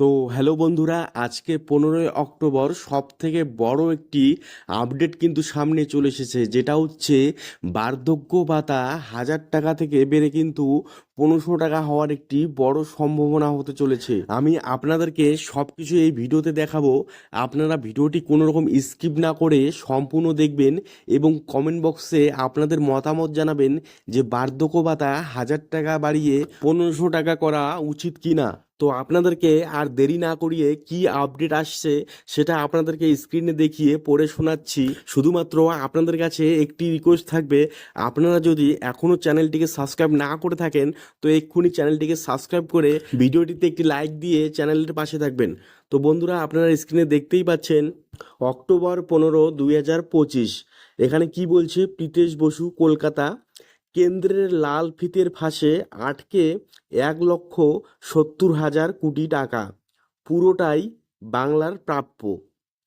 তো হ্যালো বন্ধুরা, আজকে পনেরোই অক্টোবর সব থেকে বড় একটি আপডেট কিন্তু সামনে চলে এসেছে, যেটা হচ্ছে বার্ধক্য ভাতা হাজার টাকা থেকে বেড়ে কিন্তু পনেরোশো টাকা হওয়ার একটি বড় সম্ভাবনা হতে চলেছে। আমি আপনাদেরকে সব কিছু এই ভিডিওতে দেখাবো, আপনারা ভিডিওটি কোনো রকম স্কিপ না করে সম্পূর্ণ দেখবেন এবং কমেন্ট বক্সে আপনাদের মতামত জানাবেন যে বার্ধক্য ভাতা হাজার টাকা বাড়িয়ে পনেরোশো টাকা করা উচিত কি না তো আপনাদেরকে আর দেরি না করিয়ে কি আপডেট আসছে সেটা আপনাদেরকে স্ক্রিনে দেখিয়ে পড়ে শোনাচ্ছি। শুধুমাত্র আপনাদের কাছে একটি রিকোয়েস্ট থাকবে, আপনারা যদি এখনও চ্যানেলটিকে সাবস্ক্রাইব না করে থাকেন, তো এক্ষুনি চ্যানেলটিকে সাবস্ক্রাইব করে ভিডিওটিতে একটি লাইক দিয়ে চ্যানেলটির পাশে থাকবেন। তো বন্ধুরা, আপনারা স্ক্রিনে দেখতেই পাচ্ছেন, অক্টোবর পনেরো দুই হাজার পঁচিশ। এখানে কি বলছে? প্রীতেশ বসু, কলকাতা। কেন্দ্রের লাল ফিতের ফাঁসে আটকে এক লক্ষ সত্তর হাজার কোটি টাকা। পুরোটাই বাংলার প্রাপ্য।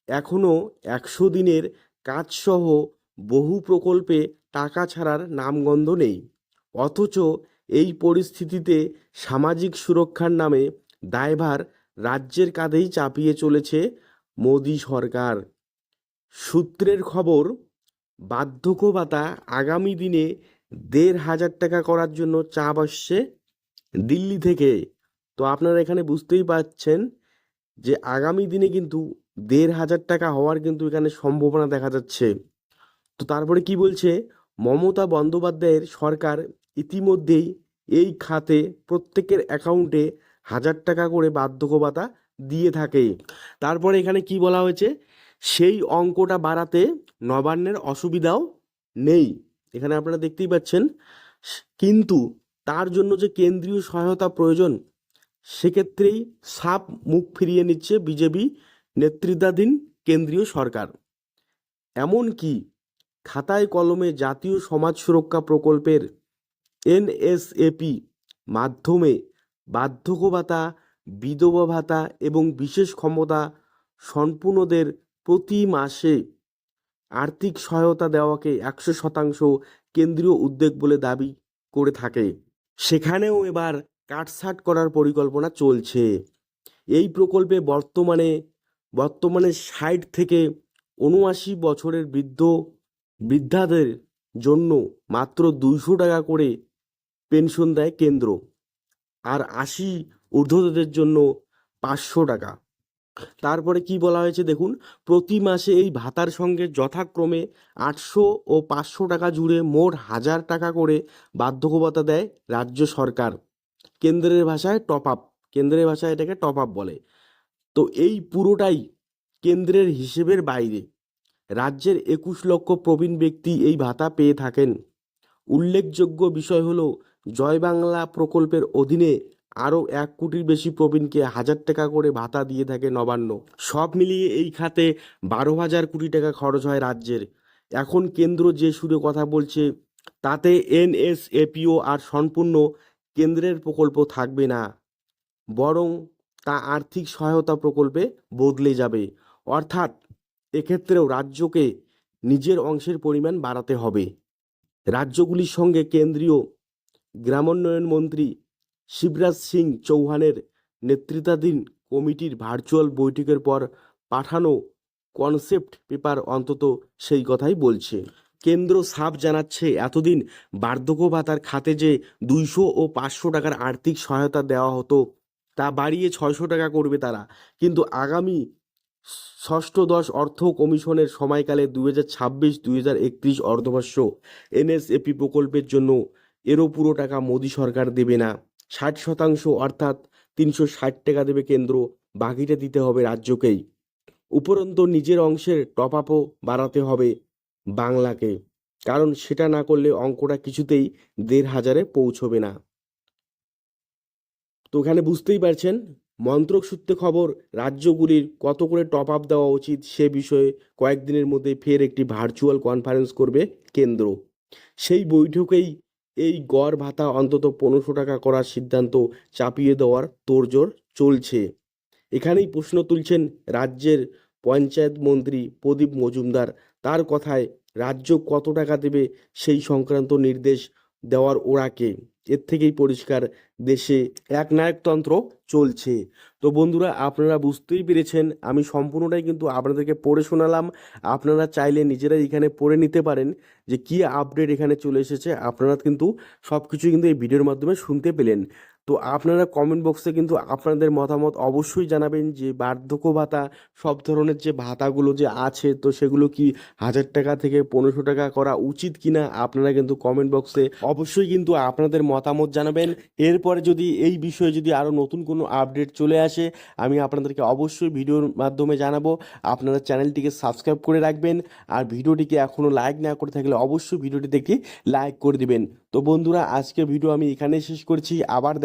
এখনও একশো দিনের কাজসহ বহু প্রকল্পে টাকা ছাড়ার নামগন্ধ নেই। অথচ এই পরিস্থিতিতে সামাজিক সুরক্ষার নামে দায়ভার রাজ্যের কাঁধেই চাপিয়ে চলেছে মোদী সরকার। সূত্রের খবর, বার্ধক্য ভাতা আগামী দিনে দেড় হাজার টাকা করার জন্য চাপ আসছে দিল্লি থেকে। তো আপনারা এখানে বুঝতেই পারছেন যে আগামী দিনে কিন্তু দেড় হাজার টাকা হওয়ার কিন্তু এখানে সম্ভাবনা দেখা যাচ্ছে। তো তারপরে কি বলছে? মমতা বন্দ্যোপাধ্যায়ের সরকার ইতিমধ্যেই এই খাতে প্রত্যেকের অ্যাকাউন্টে হাজার টাকা করে বার্ধক্য ভাতা দিয়ে থাকে। তারপরে এখানে কি বলা হয়েছে? সেই অঙ্কটা বাড়াতে নবান্নের অসুবিধাও নেই। এখানে আপনারা দেখতেই পাচ্ছেন, কিন্তু তার জন্য যে কেন্দ্রীয় সহায়তা প্রয়োজন, সেক্ষেত্রেই সাপ মুখ ফিরিয়ে নিচ্ছে বিজেপি নেতৃত্বাধীন কেন্দ্রীয় সরকার। এমনকি খাতায় কলমে জাতীয় সমাজ সুরক্ষা প্রকল্পের এনএসএপি মাধ্যমে বার্ধক্য ভাতা বিধবা ভাতা এবং বিশেষ ক্ষমতা সম্পূর্ণদের প্রতি মাসে আর্থিক সহায়তা দেওয়াকে একশো শতাংশ কেন্দ্রীয় উদ্যোগ বলে দাবি করে থাকে। সেখানেও এবার কাটছাট করার পরিকল্পনা চলছে। এই প্রকল্পে বর্তমানে বর্তমানে ষাট থেকে উনআশি বছরের বৃদ্ধ বৃদ্ধাদের জন্য মাত্র দুইশো টাকা করে পেনশন দেয় কেন্দ্র। আর আশি ঊর্ধ্বদের জন্য পাঁচশো টাকা। তারপরে কি বলা হয়েছে দেখুন, প্রতি মাসে এই ভাতার সঙ্গে যথাক্রমে আটশো ও পাঁচশো টাকা জুড়ে মোট হাজার টাকা করে বার্ধক্য ভাতা দেয় রাজ্য সরকার। কেন্দ্রের ভাষায় টপ আপ কেন্দ্রের ভাষায় এটাকে টপ আপ বলে। তো এই পুরোটাই কেন্দ্রের হিসেবের বাইরে। রাজ্যের একুশ লক্ষ প্রবীণ ব্যক্তি এই ভাতা পেয়ে থাকেন। উল্লেখযোগ্য বিষয় হলো, জয় বাংলা প্রকল্পের অধীনে আরও এক কোটির বেশি প্রবীণকে হাজার টাকা করে ভাতা দিয়ে থাকে নবান্ন। সব মিলিয়ে এই খাতে বারো হাজার কোটি টাকা খরচ হয় রাজ্যের। এখন কেন্দ্র যে সুরে কথা বলছে, তাতে এনএসএপিও আর সম্পূর্ণ কেন্দ্রের প্রকল্প থাকবে না। বরং তা আর্থিক সহায়তা প্রকল্পে বদলে যাবে। অর্থাৎ এক্ষেত্রেও রাজ্যকে নিজের অংশের পরিমাণ বাড়াতে হবে। রাজ্যগুলির সঙ্গে কেন্দ্রীয় গ্রামোন্নয়ন মন্ত্রী শিবরাজ সিং চৌহানের নেতৃত্বাধীন কমিটির ভার্চুয়াল বৈঠকের পর পাঠানো কনসেপ্ট পেপার অন্তত সেই কথাই বলছে। কেন্দ্র সাফ জানাচ্ছে, এতদিন বার্ধক্য ভাতার খাতে যে দুইশো ও পাঁচশো টাকার আর্থিক সহায়তা দেওয়া হতো, তা বাড়িয়ে ছয়শো টাকা করবে তারা। কিন্তু আগামী ষষ্ঠদশ অর্থ কমিশনের সময়কালে দুই হাজার ছাব্বিশ, দুই হাজার একত্রিশ অর্ধবর্ষ এনএসএপি প্রকল্পের জন্য এরও পুরো টাকা মোদী সরকার দেবে না। ষাট শতাংশ অর্থাৎ তিনশো ষাট টাকা দেবে কেন্দ্র বাকিটা দিতে হবে রাজ্যকেই। উপরন্ত নিজের অংশের টপ আপও বাড়াতে হবে বাংলাকে। কারণ সেটা না করলে অঙ্কটা কিছুতেই দেড় হাজারে পৌঁছবে না। তো এখানে বুঝতেই পারছেন, মন্ত্রক সূত্রে খবর রাজ্যগুলির কত করে টপ আপ দেওয়া উচিত সে বিষয়ে কয়েকদিনের মধ্যে ফের একটি ভার্চুয়াল কনফারেন্স করবে কেন্দ্র। সেই বৈঠকেই এই গড় ভাতা অন্তত পনেরোশো টাকা করার সিদ্ধান্ত চাপিয়ে দেওয়ার তোড়জোড় চলছে। এখানেই প্রশ্ন তুলছেন রাজ্যের পঞ্চায়েত মন্ত্রী প্রদীপ মজুমদার। তার কথায় রাজ্য কত টাকা দেবে সেই সংক্রান্ত নির্দেশ দেওয়ার ওড়াকে। এর থেকেই পরিষ্কার দেশে এক নায়কতন্ত্র চলছে। তো বন্ধুরা, আপনারা বুঝতেই পেরেছেন, আমি সম্পূর্ণটাই কিন্তু আপনাদেরকে পড়ে শোনালাম। আপনারা চাইলে নিজেরাই এখানে পড়ে নিতে পারেন যে কি আপডেট এখানে চলে এসেছে। আপনারা কিন্তু সব কিছুই কিন্তু এই ভিডিওর মাধ্যমে শুনতে পেলেন। তো আপনারা কমেন্ট বক্সে কিন্তু আপনাদের মতামত অবশ্যই জানাবেন যে বার্ধক্য ভাতা, সব ধরনের যে ভাতাগুলো যে আছে, তো সেগুলো কি হাজার টাকা থেকে পনেরোশো টাকা করা উচিত কিনা আপনারা কিন্তু কমেন্ট বক্সে অবশ্যই কিন্তু আপনাদের মতামত জানাবেন। এরপরে যদি এই বিষয়ে যদি আরও নতুন কোনো আপডেট চলে আসে, আমি আপনাদেরকে অবশ্যই ভিডিওর মাধ্যমে জানাব। আপনারা চ্যানেলটিকে সাবস্ক্রাইব করে রাখবেন আর ভিডিওটিকে এখনও লাইক না করে থাকলে অবশ্যই ভিডিওটি একটি লাইক করে দিবেন। তো বন্ধুরা, আজকের ভিডিও আমি এখানেই শেষ করছি। আবার